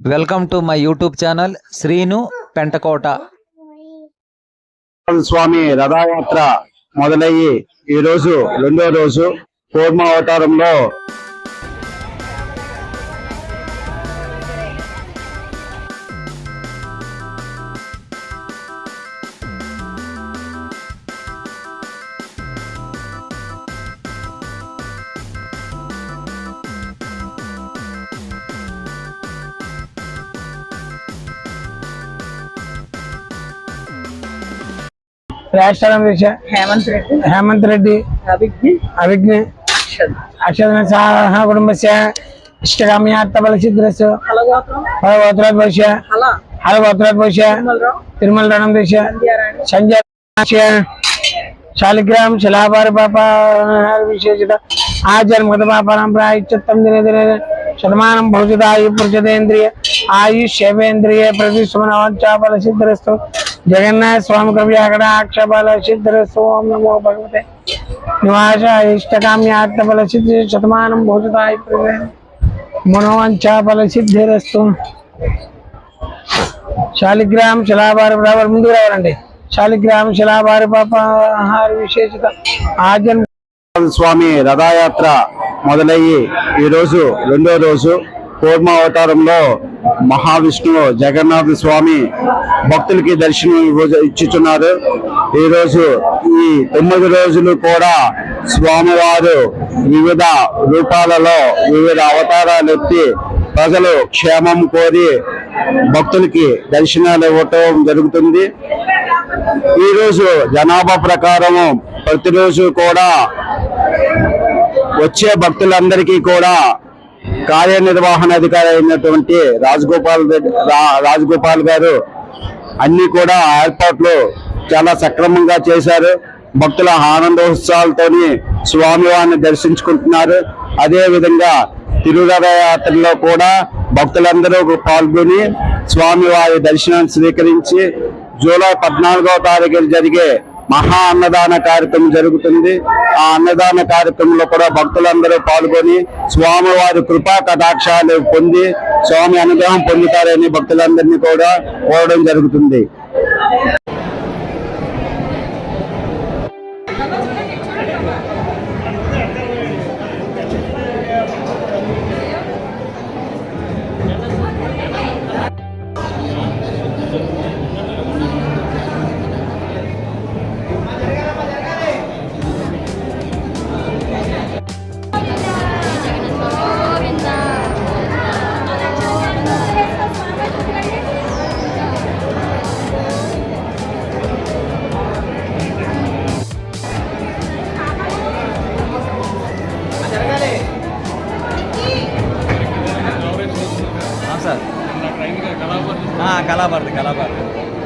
Welcome to my YouTube channel Srinu Pentakota స్వామి రథయాత్ర మొదలయ్యి ఈ రోజు రెండో రోజు కూర్మ అవతారంలో రాష్ట్రం హేమంత్ రెడ్డి. హేమంత్ రెడ్డి. అభిజ్ఞ అక్షర సహ కుటుంబస్య ఇష్టకామ్యార్థ బలసిద్రస్సు ఫలగోత్రాత్ భవిష్య అలా హరగోత్రాత్ భవిష్య తిరుమల రణం దేశ సంజయ శాలిగ్రామ్ శిలాపారి పాప విశేషత. దినే దినే శతమానం భౌతిక పురుషదేంద్రియ ఆయుష్ శైవేంద్రియ ప్రతి సుమనవంచాపల సిద్ధిరస్తు జగన్నాథ స్వామి కృపయాకడ ఆక్షబల సిద్ధిరస్తు ఓం నమో భగవతే నివాస ఇష్టకామ్యార్థబల సిద్ధి శతమానం భౌతిక ఆయు మనోవంచాపల సిద్ధిరస్తు శాలిగ్రామ్ శిలాభారి రావాలి ముందుకు రావాలండి. శాలిగ్రామ్ శిలాభారి పాప ఆహార విశేషత ఆజన్ స్వామి రథయాత్ర మొదలయ్యి ఈ రోజు రెండో రోజు కూర్మ అవతారంలో మహావిష్ణువు జగన్నాథ స్వామి భక్తులకి దర్శనం ఇవ్వ- ఇచ్చుచున్నారు ఈ రోజు ఈ తొమ్మిది రోజులు కూడా స్వామివారు వివిధ రూపాలలో వివిధ అవతారాలు ఎత్తి ప్రజలు క్షేమం కోరి భక్తులకి దర్శనాలు ఇవ్వటం జరుగుతుంది. ఈ రోజు జనాభా ప్రకారము ప్రతిరోజు కూడా వచ్చే భక్తులందరికీ కూడా కార్యనిర్వహణ అధికారి అయినటువంటి రాజగోపాల్ రెడ్డి రాజగోపాల్ గారు అన్ని కూడా ఏర్పాట్లు చాలా సక్రమంగా చేశారు. భక్తుల ఆనందోత్సవాలతోని స్వామివారిని దర్శించుకుంటున్నారు. అదేవిధంగా తిరురథయాత్రలో కూడా భక్తులందరూ పాల్గొని స్వామివారి దర్శనాన్ని స్వీకరించి జూలై పద్నాలుగో తారీఖు జరిగే మహా అన్నదాన కార్యక్రమం జరుగుతుంది. ఆ అన్నదాన కార్యక్రమంలో కూడా భక్తులందరూ పాల్గొని స్వామివారి కృపా కటాక్షాలు పొంది స్వామి అనుగ్రహం పొందుతారని భక్తులందరినీ కూడా కోరడం జరుగుతుంది. కళాభారతి కళాభారతి.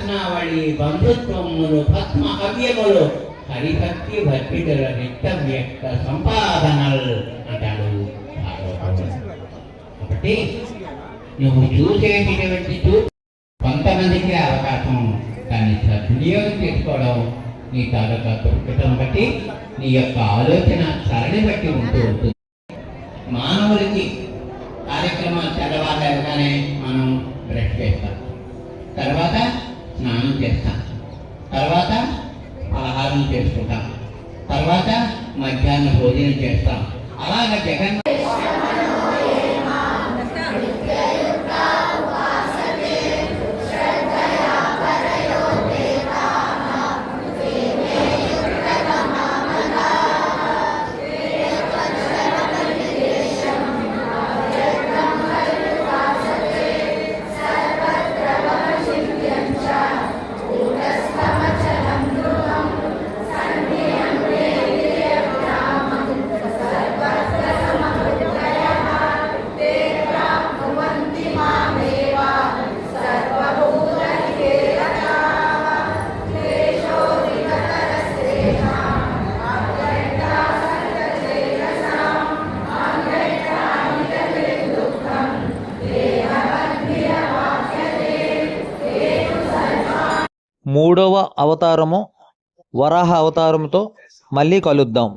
రత్నావళి బంధుత్వములు పద్మ హవ్యములు హరిభక్తి భక్తిగల నిత్య వ్యక్త సంపాదనలు అంటాడు కాబట్టి నువ్వు చూసేటటువంటి చూ కొంతమందికి అవకాశం దాన్ని సద్వినియోగం చేసుకోవడం నీ తాలూకా దృక్పథం బట్టి నీ యొక్క ఆలోచన సరళి బట్టి ఉంటూ ఉంటుంది. మానవులకి కార్యక్రమాలు తెల్లవారుగానే మనం బ్రష్ చేస్తాం. తర్వాత చేస్తాం తర్వాత ఆహారం చేసుకుంటాం తర్వాత మధ్యాహ్న భోజనం చేస్తాం. అలాగ జగన్ మూడవ అవతారము వరాహ అవతారంతో మళ్ళీ కలుద్దాం.